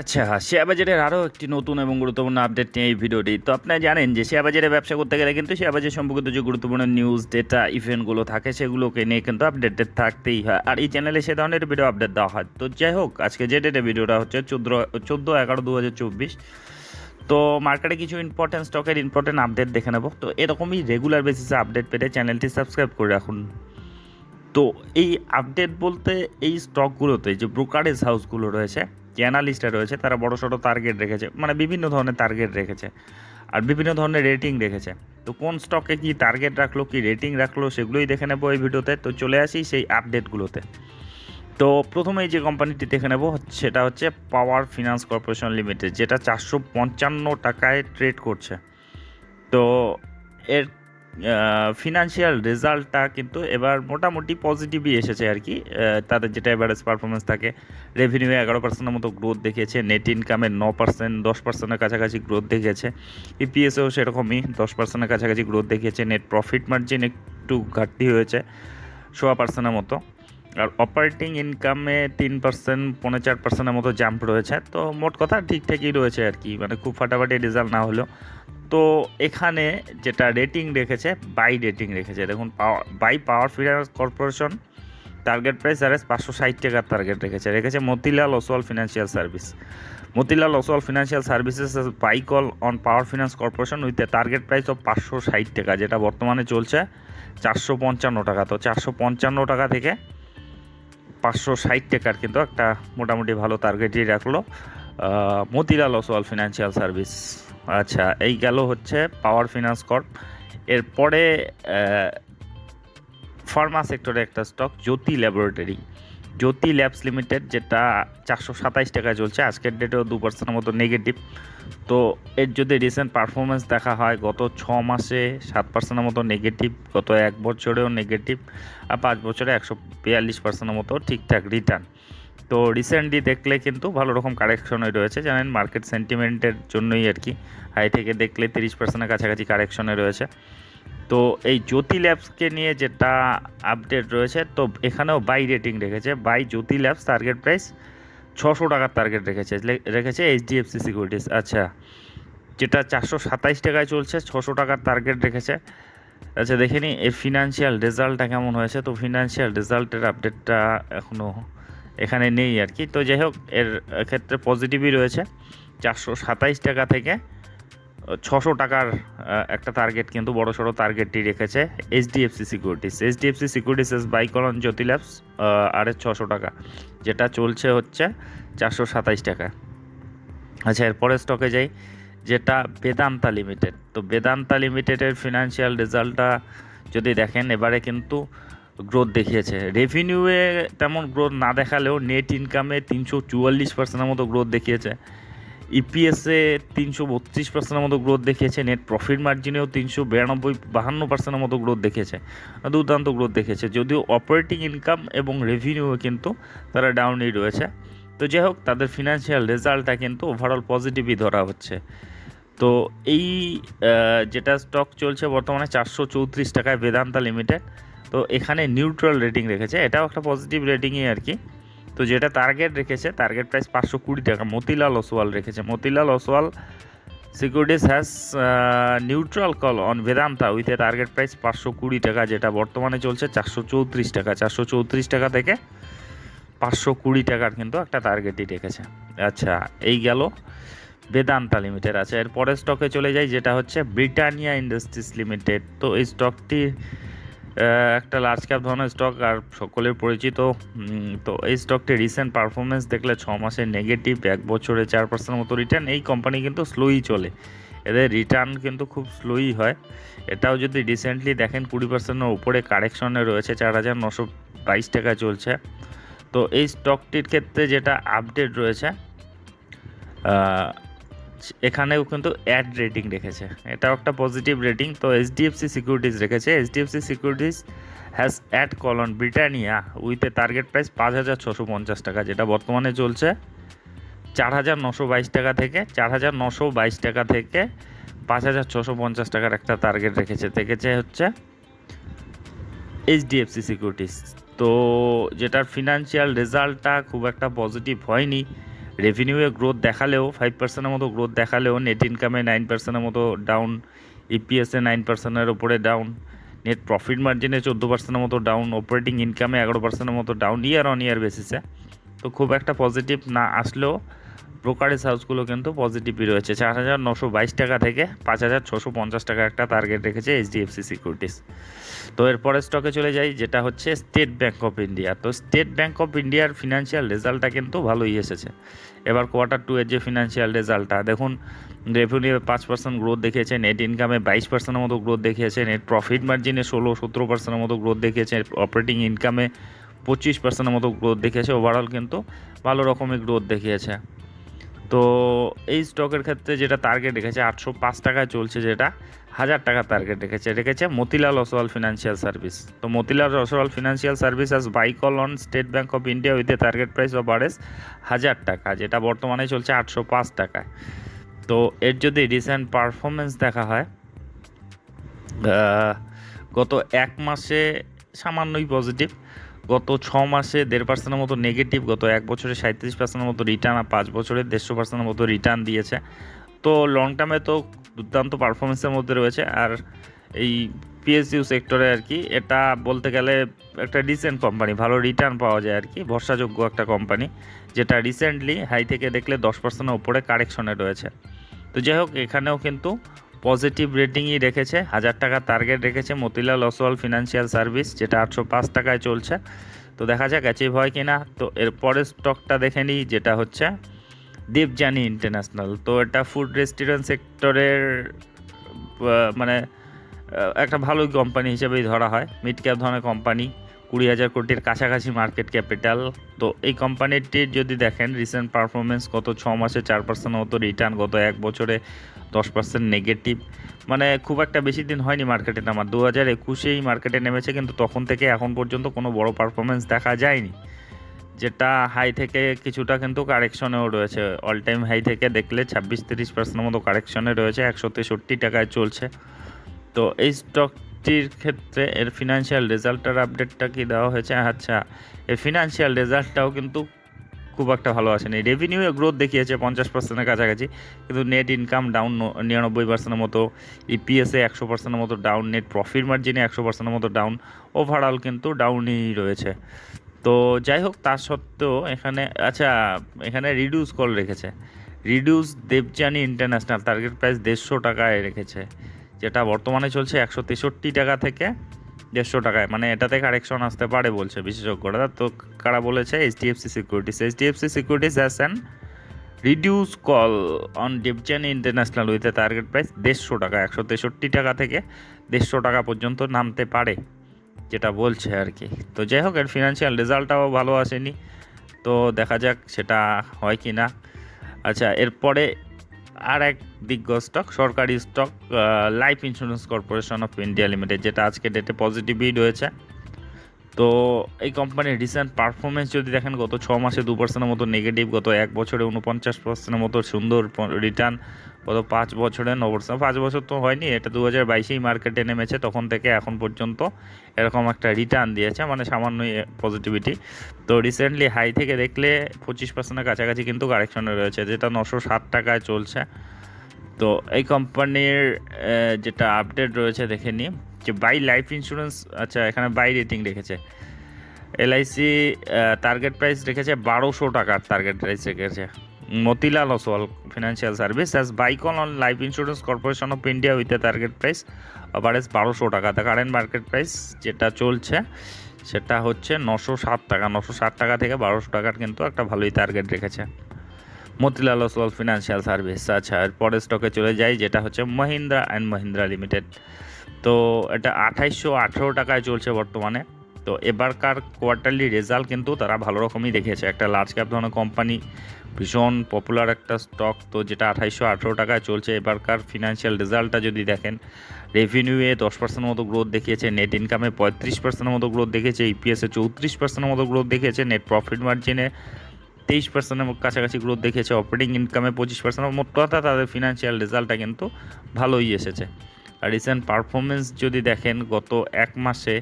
আচ্ছা শেয়ার বাজারের আরও একটি নতুন এবং গুরুত্বপূর্ণ আপডেট নিয়ে এই ভিডিওটি। তো আপনারা জানেন যে শেয়ার বাজারে ব্যবসা করতে গেলে কিন্তু শেয়ার বাজার সম্পর্কিত যে গুরুত্বপূর্ণ নিউজ ডেটা ইভেন্টগুলো থাকে, সেগুলোকে নিয়ে কিন্তু আপডেটেড থাকতেই হয়। আর এই চ্যানেলে সে ধরনের ভিডিও আপডেট দেওয়া হয়। তো যাই হোক, আজকে যে ডেটে ভিডিওটা হচ্ছে চোদ্দ চোদ্দ এগারো দু হাজার চব্বিশ। তো মার্কেটে কিছু ইম্পর্টেন্ট স্টকের ইম্পর্টেন্ট আপডেট দেখে নেব। তো এরকমই রেগুলার বেসিসে আপডেট পেতে চ্যানেলটি সাবস্ক্রাইব করে রাখুন। তো এই আপডেট বলতে এই স্টকগুলোতে যে ব্রোকারেজ হাউসগুলো রয়েছে যে অ্যানালিস্টরা রয়েছে, তারা বড় সড়ো টার্গেট রেখেছে মানে বিভিন্ন ধরনের টার্গেট রেখেছে, আর বিভিন্ন ধরনের রেটিং রেখেছে। তো কোন স্টকে কি টার্গেট রাখল, কি রেটিং রাখল, সেগুলোই দেখে নেব এই ভিডিওতে। তো চলে আসি সেই আপডেটগুলোতে তো প্রথমেই যে কোম্পানিটি দেখে নেব, সেটা হচ্ছে পাওয়ার ফিনান্স কর্পোরেশন লিমিটেড যেটা চারশো পঞ্চান্ন টাকায় ট্রেড করছে। তো এর ফিনান্সিয়াল রেজাল্টটা কিন্তু এবার মোটামুটি পজিটিভই এসেছে আর কি। তাদের যেটা এভারেজ পারফরমেন্স থাকে রেভিনিউ এগারো পার্সেন্টের মতো গ্রোথ দেখিয়েছে নেট ইনকামে ন পার্সেন্ট দশ পার্সেন্টের কাছাকাছি গ্রোথ দেখিয়েছে। ইপিএসেও সেরকমই, দশ পার্সেন্টের কাছাকাছি গ্রোথ দেখিয়েছে নেট প্রফিট মার্জিন একটু ঘাটতি হয়েছে সোয়া পার্সেন্টের মতো। আর অপারেটিং ইনকামে তিন পার্সেন্ট পৌনে চার পার্সেন্টের মতো জাম্প রয়েছে। তো মোট কথা ঠিকঠাকই রয়েছে আর কি মানে খুব ফাটাফাটি রেজাল্ট না হলেও তো এখানে যেটা রেটিং রেখেছে বাই রেটিং রেখেছে। দেখুন power buy power finance corporation target price আর পাঁচশো ষাট টাকার টার্গেট রেখেছে। রেখেছে Motilal Oswal financial service Motilal Oswal financial services buy call on power finance corporation with target price of পাঁচশো ষাট টাকা, যেটা বর্তমানে চলছে চারশো পঞ্চান্ন টাকা। তো চারশো পঞ্চান্ন টাকা থেকে পাঁচশো ষাট টাকার কিন্তু একটা মোটামুটি ভালো টার্গেটই রাখল মতিলাল ওসওয়াল ফিনান্সিয়াল সার্ভিস আচ্ছা এই গেল হচ্ছে পাওয়ার ফিনান্স কর্প। এরপরে ফার্মা সেক্টরে একটা stock, Jyoti laboratory. Jyoti labs limited, যেটা চারশো সাতাইশ টাকায় চলছে, আজকের ডেটেও দু পার্সেন্টের মতো নেগেটিভ তো এর যদি রিসেন্ট পারফরমেন্স দেখা হয়, গত ছ মাসে সাত পার্সেন্টের মতো নেগেটিভ গত এক বছরেও নেগেটিভ আর পাঁচ বছরে একশো বিয়াল্লিশ পার্সেন্টের মতো ঠিকঠাক রিটার্ন তো রিসেন্টলি দেখলে কিন্তু ভালো রকম কারেকশনে রয়েছে। জানেন মার্কেট সেন্টিমেন্টের জন্যই আর কি। হাই থেকে দেখলে তিরিশ পার্সেন্টের কাছাকাছি কারেকশনে রয়েছে। তো এই জ্যোতি ল্যাবসকে নিয়ে যেটা আপডেট রয়েছে, তো এখানেও বাই রেটিং রেখেছে। Buy Jyoti labs target price ছশো টাকার টার্গেট রেখেছে। রেখেছে এইচডিএফসি সিকিউরিটিস আচ্ছা যেটা চারশো সাতাইশ টাকায় চলছে, ছশো টাকার টার্গেট রেখেছে। আচ্ছা দেখে নিই এর ফিনান্সিয়াল রেজাল্টটা কেমন হয়েছে? তো ফিনান্সিয়াল রেজাল্টের আপডেটটা এখনও এখানে নেই আর কি। তো যাই হোক, এর ক্ষেত্রে পজিটিভই রয়েছে। চারশো সাতাইশ টাকা থেকে ছশো টাকার একটা টার্গেট কিন্তু বড় সড়ো টার্গেটটি রেখেছে HDFC securities HDFC securities buy call on Jyoti labs আর ছশো টাকা, যেটা চলছে হচ্ছে চারশো সাতাইশ টাকা। আচ্ছা এরপরে স্টকে যাই, যেটা বেদান্তা লিমিটেড তো বেদান্তা লিমিটেডের ফিনান্সিয়াল রেজাল্টটা যদি দেখেন, এবারে কিন্তু গ্রোথ দেখিয়েছে। রেভিনিউয়ে তেমন গ্রোথ না দেখালেও নেট ইনকামে তিনশো চুয়াল্লিশ পার্সেন্টের মতো গ্রোথ দেখিয়েছে। ইপিএসে তিনশো বত্রিশ পার্সেন্টের মতো গ্রোথ দেখিয়েছে। নেট প্রফিট মার্জিনেও তিনশো বিরানব্বই, বাহান্ন পার্সেন্টের মতো গ্রোথ দেখিয়েছে। দুর্দান্ত গ্রোথ দেখিয়েছে। যদিও অপারেটিং ইনকাম এবং রেভিনিউ কিন্তু তারা ডাউনই রয়েছে। তো যাই হোক, তাদের ফিনান্সিয়াল রেজাল্টটা কিন্তু ওভারঅল পজিটিভই ধরা হচ্ছে। তো এই যেটা স্টক চলছে বর্তমানে চারশো চৌত্রিশ টাকায় বেদান্তা লিমিটেড তো এখানে নিউট্রাল রেটিং রেখেছে। এটাও একটা পজিটিভ রেটিংই আর কি। তো যেটা টার্গেট রেখেছে টার্গেট প্রাইস পাঁচশো কুড়ি টাকা। মতিলাল ওসওয়াল রেখেছে। Motilal Oswal securities has neutral call on Vedanta with a target price পাঁচশো কুড়ি টাকা, যেটা বর্তমানে চলছে চারশো চৌত্রিশ টাকা। চারশো চৌত্রিশ টাকা থেকে পাঁচশো কুড়ি টাকার কিন্তু একটা টার্গেটই রেখেছে। আচ্ছা এই গেল বেদান্তা লিমিটেড আছে এর পরের স্টকে চলে যাই, যেটা হচ্ছে ব্রিটানিয়া ইন্ডাস্ট্রিজ লিমিটেড তো এই স্টকটি একটা লার্জ ক্যাপ ধরনের স্টক আর সকলের পরিচিত। তো এই স্টকটি রিসেন্ট পারফরমেন্স দেখলে ছ মাসে নেগেটিভ এক বছরে চার পার্সেন্ট মতো রিটার্ন এই কোম্পানি কিন্তু স্লোই চলে। এদের রিটার্ন কিন্তু খুব স্লোই হয়। এটাও যদি রিসেন্টলি দেখেন, কুড়ি পার্সেন্টের উপরে কারেকশনে রয়েছে, চার হাজার নশো বাইশ টাকা চলছে। তো এই স্টকটির ক্ষেত্রে যেটা আপডেট রয়েছে এখানেও কিন্তু অ্যাড রেটিং রেখেছে। এটাও একটা পজিটিভ রেটিং তো এইচডিএফসি সিকিউরিটিজ রেখেছে। HDFC securities has add call on Britannia with a target price পাঁচ হাজার ছশো পঞ্চাশ টাকা, যেটা বর্তমানে চলছে চার হাজার নশো বাইশ টাকা থেকে, চার হাজার নশো বাইশ টাকা থেকে পাঁচ হাজার ছশো পঞ্চাশ টাকার একটা টার্গেট রেখেছে। দেখেছে হচ্ছে এইচডিএফসি সিকিউরিটিস তো যেটার ফিনান্সিয়াল রেজাল্টটা খুব একটা পজিটিভ হয়নি। রেভিনিউয়ে গ্রোথ দেখালেও ফাইভ পার্সেন্টের মতো গ্রোথ দেখালেও নেট ইনকামে নাইন পার্সেন্টের মতো ডাউন ইপিএসে নাইন পার্সেন্টের ওপরে ডাউন নেট প্রফিট মার্জিনে চোদ্দ পার্সেন্টের মতো ডাউন অপারেটিং ইনকামে এগারো পার্সেন্টের মতো ডাউন ইয়ার অন ইয়ার বেসিসে তো খুব একটা পজিটিভ না আসলেও ব্রোকারেজ হাউসগুলো কিন্তু পজিটিভই রয়েছে। চার হাজার নশো বাইশ টাকা থেকে পাঁচ হাজার ছশো পঞ্চাশ টাকা একটা টার্গেট রেখেছে এইচডিএফসি সিকিউরিটিস তো এরপরে স্টকে চলে যাই, যেটা হচ্ছে স্টেট ব্যাঙ্ক অফ ইন্ডিয়া তো স্টেট ব্যাঙ্ক অফ ইন্ডিয়ার ফিনান্সিয়াল রেজাল্টটা কিন্তু ভালোই এসেছে। এবার কোয়ার্টার টু এর যে ফিনান্সিয়াল রেজাল্টটা দেখুন রেভিনিউ পাঁচ পার্সেন্ট গ্রোথ দেখিয়েছে নেট ইনকামে বাইশ পার্সেন্টের মতো গ্রোথ দেখিয়েছে নেট প্রফিট মার্জিনে ষোলো, সতেরো পার্সেন্টের মতো গ্রোথ দেখিয়েছে অপারেটিং ইনকামে পঁচিশ পার্সেন্টের মতো গ্রোথ দেখিয়েছে। ওভারঅল কিন্তু ভালো রকমের গ্রোথ দেখিয়েছে। তো এই স্টকের ক্ষেত্রে যেটা টার্গেট রেখেছে, আটশো পাঁচ টাকায় চলছে যেটা, হাজার টাকা টার্গেট রেখেছে। রেখেছে মতিলাল ওসওয়াল ফিনান্সিয়াল সার্ভিস তো Motilal Oswal financial service as buy call on State Bank of India with a target price of RS হাজার টাকা, যেটা বর্তমানে চলছে আটশো পাঁচ টাকায়। তো এর যদি রিসেন্ট পারফরমেন্স দেখা হয় গত এক মাসে সামান্যই পজিটিভ গত ছ মাসে দেড় পার্সেন্টের মতো নেগেটিভ গত এক বছরে সাঁত্রিশ পার্সেন্টের মতো রিটার্ন আর পাঁচ বছরে দেড়শো পার্সেন্টের মতো রিটার্ন দিয়েছে। তো লং টার্মে তো দুর্দান্ত পারফরমেন্সের মধ্যে রয়েছে। আর এই পিএসইউ সেক্টরে আর কি, এটা বলতে গেলে একটা রিসেন্ট কোম্পানি ভালো রিটার্ন পাওয়া যায় আর কি, ভরসাযোগ্য একটা কোম্পানি যেটা রিসেন্টলি হাই থেকে দেখলে দশ পার্সেন্টের উপরে কারেকশনে রয়েছে। তো যাই হোক, এখানেও কিন্তু পজিটিভ রেটিংই রেখেছে, হাজার টাকা টার্গেট রেখেছে মতিলাল অসওয়াল ফিনান্সিয়াল সার্ভিস যেটা আটশো পাঁচ টাকায় চলছে। তো দেখা যাক অ্যাচিভ হয় কি না তো এর পরের স্টকটা দেখে নিই, যেটা হচ্ছে দেবযানী ইন্টারন্যাশনাল তো এটা ফুড রেস্টুরেন্ট সেক্টরের মানে একটা ভালোই কোম্পানি হিসেবেই ধরা হয়। মিড ক্যাপ ধরনের কোম্পানি কুড়ি হাজার কোটির কাছাকাছি মার্কেট ক্যাপিটাল তো এই কোম্পানিটির যদি দেখেন রিসেন্ট পারফরমেন্স গত ছ মাসে চার পার্সেন্ট মতো রিটার্ন গত এক বছরে দশ পার্সেন্ট নেগেটিভ মানে খুব একটা বেশি দিন হয়নি মার্কেটে নামার দু হাজার একুশেই মার্কেটে নেমেছে, কিন্তু তখন থেকে এখন পর্যন্ত কোনো বড় পারফরমেন্স দেখা যায়নি। যেটা হাই থেকে কিছুটা কিন্তু কারেকশনেও রয়েছে। অল টাইম হাই থেকে দেখলে ছাব্বিশ তিরিশ পার্সেন্টের মতো কারেকশনে রয়েছে, একশো তেষট্টি টাকায় চলছে। তো এই স্টকটির ক্ষেত্রে এর ফিনান্সিয়াল রেজাল্টের আপডেটটা কি দেওয়া হয়েছে? আচ্ছা এর ফিনান্সিয়াল রেজাল্টটাও কিন্তু খুব একটা ভালো আসেনি। রেভিনিউ গ্রোথ দেখিয়েছে পঞ্চাশ পার্সেন্টের কাছাকাছি, কিন্তু নেট ইনকাম ডাউন নিরানব্বই পার্সেন্টের মতো। ইপিএসে একশো পার্সেন্টের মতো ডাউন নেট প্রফিট মার্জিনে একশো পার্সেন্টের মতো ডাউন ওভারঅল কিন্তু ডাউনই রয়েছে। তো যাই হোক, তা সত্ত্বেও এখানে আচ্ছা এখানে রিডিউস কল রেখেছে। Reduce Devyani International target price দেড়শো টাকায় রেখেছে, যেটা বর্তমানে চলছে একশো তেষট্টি টাকা থেকে দেড়শো টাকায়। মানে এটাতে কারেকশন আসতে পারে বলছে বিশেষজ্ঞরা। তো কারা বলেছে? H HDFC securities H HDFC securities as reduce call on Devyani International with a target price দেড়শো টাকা, একশো তেষট্টি টাকা থেকে দেড়শো টাকা পর্যন্ত নামতে পারে, যেটা বলছে আর কি। তো যাই হোক, এর ফিনান্সিয়াল রেজাল্টটাও ভালো আসেনি। তো দেখা যাক সেটা হয় কি না আচ্ছা এরপরে আর এক দিগ্গজ স্টক সরকারি stock life insurance corporation of India limited যেটা আজকে ডেটে পজিটিভই রয়েছে তো এই কোম্পানির রিসেন্ট পারফরমেন্স যদি দেখেন, গত ছ মাসে দু পার্সেন্টের মতো নেগেটিভ গত এক বছরে উনপঞ্চাশ পার্সেন্টের মতো সুন্দর রিটার্ন গত পাঁচ বছরে ন পার্সেন্ট পাঁচ বছর তো হয়নি, এটা দু হাজার বাইশেই মার্কেটে নেমেছে, তখন থেকে এখন পর্যন্ত এরকম একটা রিটার্ন দিয়েছে মানে সামান্যই পজিটিভিটি তো রিসেন্টলি হাই থেকে দেখলে পঁচিশ পার্সেন্টের কাছাকাছি কিন্তু কারেকশনে রয়েছে, যেটা নশো ষাট টাকায় চলছে। তো এই কোম্পানির যেটা আপডেট রয়েছে, দেখে নিই। যে বাই লাইফ ইন্স্যুরেন্স আচ্ছা এখানে বাই রেটিং রেখেছে। এলআইসি টার্গেট প্রাইস রেখেছে বারোশো টাকার টার্গেট প্রাইস রেখেছে। Motilal Oswal financial service as buy call on life insurance corporation of India with a target price of Rs বারোশো টাকা। দ্য কারেন্ট মার্কেট প্রাইস যেটা চলছে, সেটা হচ্ছে নশো ষাট টাকা। নশো ষাট টাকা থেকে বারোশো টাকার কিন্তু একটা ভালোই টার্গেট রেখেছে। মতিলাল ওসওয়াল ফিনান্সিয়াল সার্ভিস আচ্ছা এর পরের স্টকে চলে যাই, যেটা হচ্ছে মহিন্দ্রা অ্যান্ড মহিন্দ্রা লিমিটেড তো এটা আঠাইশশো আঠেরো টাকায় চলছে বর্তমানে। তো এবারকার কোয়ার্টারলি রেজাল্ট কিন্তু তারা ভালো রকমই দেখেছে একটা লার্জ ক্যাপ ধরনের কোম্পানি ভীষণ পপুলার একটা স্টক তো যেটা আঠাইশশো আঠেরো টাকায় চলছে। এবারকার ফিনান্সিয়াল রেজাল্টটা যদি দেখেন রেভিনিউয়ে দশ পার্সেন্টের মতো গ্রোথ দেখিয়েছে নেট ইনকামে পঁয়ত্রিশ পার্সেন্টের মতো গ্রোথ দেখিয়েছে ইপিএসে চৌত্রিশ পার্সেন্টের মতো গ্রোথ দেখিয়েছে নেট প্রফিট মার্জিনে তেইশ পার্সেন্টের কাছাকাছি গ্রোথ দেখিয়েছে অপারেটিং ইনকামে পঁচিশ পার্সেন্ট মোট কথা তাদের ফিনান্সিয়াল রেজাল্টটা কিন্তু ভালোই এসেছে। রিসেন্ট পারফরমেন্স যদি দেখেন, গত এক মাসে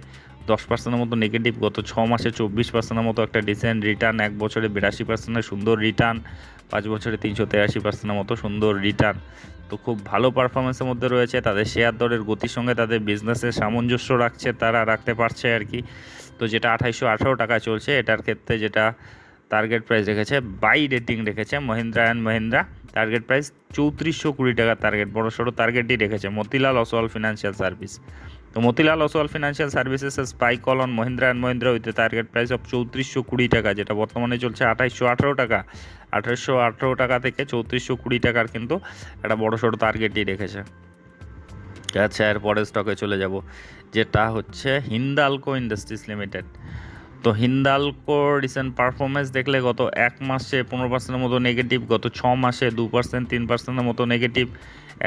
দশ পার্সেন্টের মতো নেগেটিভ গত ছ মাসে চব্বিশ পার্সেন্টের মতো একটা ডিসেন্ট রিটার্ন এক বছরে বিরাশি পার্সেন্টের সুন্দর রিটার্ন পাঁচ বছরে তিনশো তেরাশি পার্সেন্টের মতো সুন্দর রিটার্ন তো খুব ভালো পারফরমেন্সের মধ্যে রয়েছে, তাদের শেয়ার দরের গতির সঙ্গে তাদের বিজনেসের সামঞ্জস্য রাখছে, তারা রাখতে পারছে আর কি। তো যেটা আঠাইশো আঠারো টাকা চলছে, এটার ক্ষেত্রে যেটা টার্গেট প্রাইস রেখেছে বাই রেটিং রেখেছে Mahindra and Mahindra. Target price চৌত্রিশশো কুড়ি টাকার টার্গেট বড় সড়ো টার্গেটই রেখেছে মতিলাল অসওয়াল ফিনান্সিয়াল সার্ভিস তো Motilal Oswal financial services has buy call on Mahindra and Mahindra with target price of চৌত্রিশশো কুড়ি টাকা, যেটা বর্তমানে চলছে আঠাইশশো আঠারো টাকা। আঠাইশশো আঠারো টাকা থেকে চৌত্রিশশো কুড়ি টাকার কিন্তু একটা বড় সড়ো টার্গেটই রেখেছে। আচ্ছা এর পরের স্টকে চলে যাব, যেটা হচ্ছে হিন্দালকো ইন্ডাস্ট্রিজ লিমিটেড। তো হিন্দালকো রিসেন্ট পারফরমেন্স দেখলে গত এক মাসে পনেরো পার্সেন্টের মতো নেগেটিভ গত ছ মাসে দু পার্সেন্ট তিন পার্সেন্টের মতো নেগেটিভ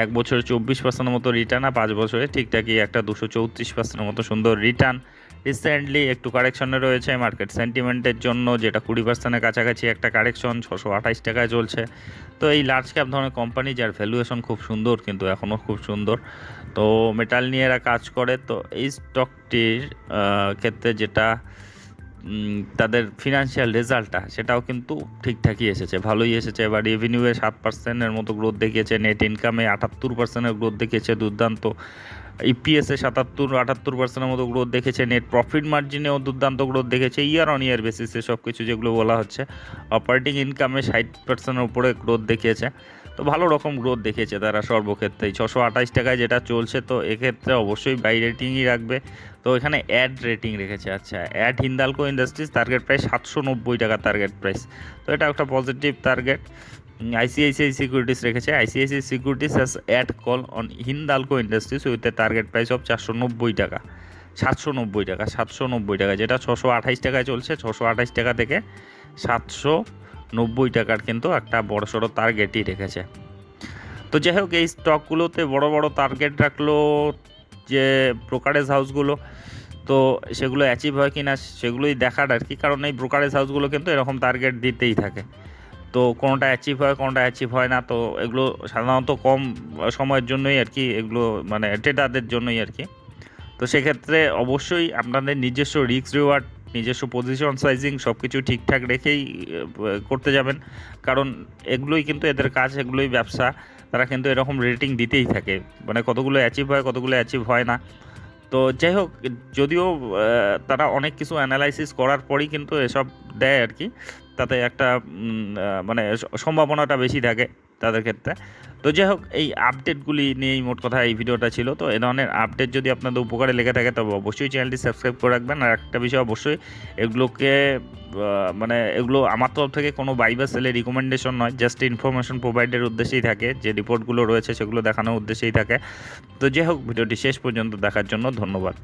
এক বছরে চব্বিশ পার্সেন্টের মতো রিটার্ন আর পাঁচ বছরে ঠিকঠাকই একটা দুশো চৌত্রিশ পার্সেন্টের মতো সুন্দর রিটার্ন রিসেন্টলি একটু কারেকশনে রয়েছে মার্কেট সেন্টিমেন্টের জন্য, যেটা কুড়ি পার্সেন্টের কাছাকাছি একটা কারেকশন ছশো আঠাইশ টাকায় চলছে। তো এই লার্জ ক্যাপ ধরনের কোম্পানি যার ভ্যালুয়েশন খুব সুন্দর, কিন্তু এখনও খুব সুন্দর। তো মেটাল নিয়ে এরা কাজ করে। তো এই স্টকটির ক্ষেত্রে যেটা তাদের ফিনান্সিয়াল রেজাল্টটা সেটাও কিন্তু ঠিকঠাকই এসেছে, ভালোই এসেছে। এবার রেভিনিউয়ে সাত পার্সেন্টের মতো গ্রোথ দেখিয়েছে নেট ইনকামে আটাত্তর পার্সেন্টের গ্রোথ দেখিয়েছে, দুর্দান্ত। ইপিএসে সাতাত্তর, আটাত্তর পার্সেন্টের মতো গ্রোথ দেখেছে নেট প্রফিট মার্জিনেও দুর্দান্ত গ্রোথ দেখেছে ইয়ার অন ইয়ার বেসিসে সব কিছু যেগুলো বলা হচ্ছে অপারেটিং ইনকামে ষাট পার্সেন্টের উপরে গ্রোথ দেখিয়েছে। তো ভালো রকম গ্রোথ দেখিয়েছে তারা সর্বক্ষেত্রেই। ছশো আঠাশ টাকায় যেটা চলছে তো এক্ষেত্রে অবশ্যই বাই রেটিংই রাখবে। তো এখানে অ্যাড রেটিং রেখেছে আচ্ছা add Hindalco industries target price সাতশো নব্বই টাকা টার্গেট প্রাইস তো এটা একটা পজিটিভ টার্গেট আইসিআইসিআই সিকিউরিটিস রেখেছে। ICICI securities has add call on Hindalco industries with a target price of চারশো নব্বই টাকা। সাতশো নব্বই টাকা, সাতশো নব্বই টাকা, যেটা ছশো আঠাইশ টাকায় চলছে, ছশো আঠাইশ টাকা থেকে সাতশো নব্বই টাকার কিন্তু একটা বড় সড়ো টার্গেটই রেখেছে। তো যাই হোক, এই স্টকগুলোতে বড় বড় টার্গেট রাখল যে ব্রোকারেজ হাউসগুলো তো সেগুলো অ্যাচিভ হয় কি না সেগুলোই দেখার আর কি, কারণ এই ব্রোকারেজ হাউসগুলো কিন্তু এরকম টার্গেট দিতেই থাকে। তো কোনোটা অ্যাচিভ হয়, কোনোটা অ্যাচিভ হয় না, তো এগুলো সাধারণত কম সময়ের জন্যই আর কি, এগুলো মানে ট্রেডারদের জন্যই আর কি। তো সেক্ষেত্রে অবশ্যই আপনাদের নিজস্ব রিস্ক রিওয়ার্ড নিজস্ব পজিশন সাইজিং সব কিছু ঠিকঠাক রেখেই করতে যাবেন। কারণ এগুলোই কিন্তু এদের কাজ, এগুলোই ব্যবসা। তারা কিন্তু এরকম রেটিং দিতেই থাকে। মানে কতগুলো অ্যাচিভ হয়, কতগুলো অ্যাচিভ হয় না। তো যাই হোক, যদিও তারা অনেক কিছু অ্যানালাইসিস করার পরই কিন্তু এসব দেয় আর কি। তাতে একটা মানে সম্ভাবনাটা বেশি থাকে। তাদের ক্ষেত্রে। তো যাই হোক, এই আপডেটগুলি নিয়েই মোট কথা এই ভিডিওটা ছিল। তো এ ধরনের আপডেট যদি আপনাদের উপকারে লেগে থাকে, তবে অবশ্যই চ্যানেলটি সাবস্ক্রাইব করে রাখবেন। আর একটা বিষয় অবশ্যই, এগুলোকে মানে এগুলো আমার তরফ থেকে কোনো বাই বা সেলের রিকমেন্ডেশন নয় জাস্ট ইনফরমেশন প্রোভাইডের উদ্দেশ্যেই থাকে। যে রিপোর্টগুলো রয়েছে, সেগুলো দেখানোর উদ্দেশ্যেই থাকে। তো যাই হোক, ভিডিওটি শেষ পর্যন্ত দেখার জন্য ধন্যবাদ।